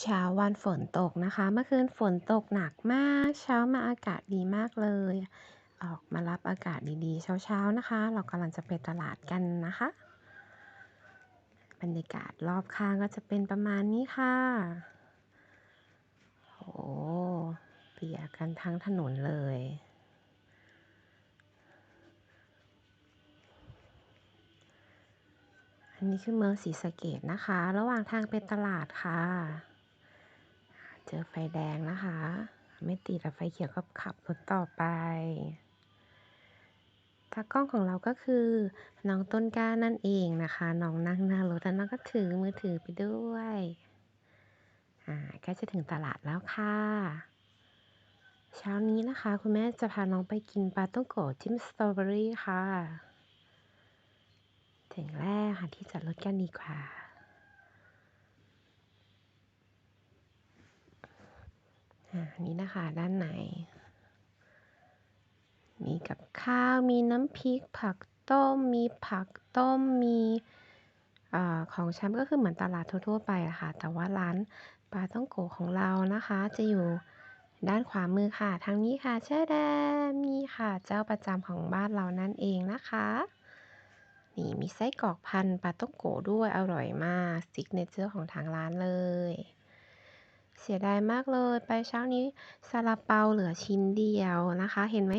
เช้าวันฝนตกนะคะ เมื่อคืนฝนตกหนักมาก เช้ามาอากาศดีมากเลย ออกมารับอากาศดีๆ เช้าๆนะคะ เรากำลังจะไปตลาดกันนะคะ บรรยากาศรอบข้างก็จะเป็นประมาณนี้ค่ะโอ้เปียกกันทั้งถนนเลย อันนี้คือเมืองศรีสะเกดนะคะ ระหว่างทางไปตลาดค่ะ เจอไฟแดงนะคะ ไม่ติดแต่ไฟเขียวก็ขับรถต่อไปตากล้องของเราก็คือน้องต้นกล้านั่นเองนะคะ น้องนั่งหน้ารถแล้วน้องก็ถือมือถือไปด้วย อ่าใกล้จะถึงตลาดแล้วค่ะ เช้านี้นะคะ คุณแม่จะพาน้องไปกินปลาต้องโกะจิ้มสตรอเบอรี่ค่ะ ถึงแล้วหาที่จอดรถกันดีกว่า อ่า นี่นะคะ ด้านใน มีกับข้าว มีน้ำพริก ผักต้ม มีผักต้ม มีอของชำก็คือเหมือนตลาดทั่วๆไปอะค่ะ แต่ว่าร้านปลาต้องโกของเรานะคะ จะอยู่ด้านขวามือค่ะ ทางนี้ค่ะแช่แดงมีค่ะ เจ้าประจำของบ้านเรานั่นเองนะคะ นี่มีไส้กรอกพันปลาต้องโกด้วยอร่อยมากซิกเนเจอร์ของทางร้านเลย เสียดายมากเลย ไปเช้านี้ซาลาเปาเหลือชิ้นเดียวนะคะ เห็นไหม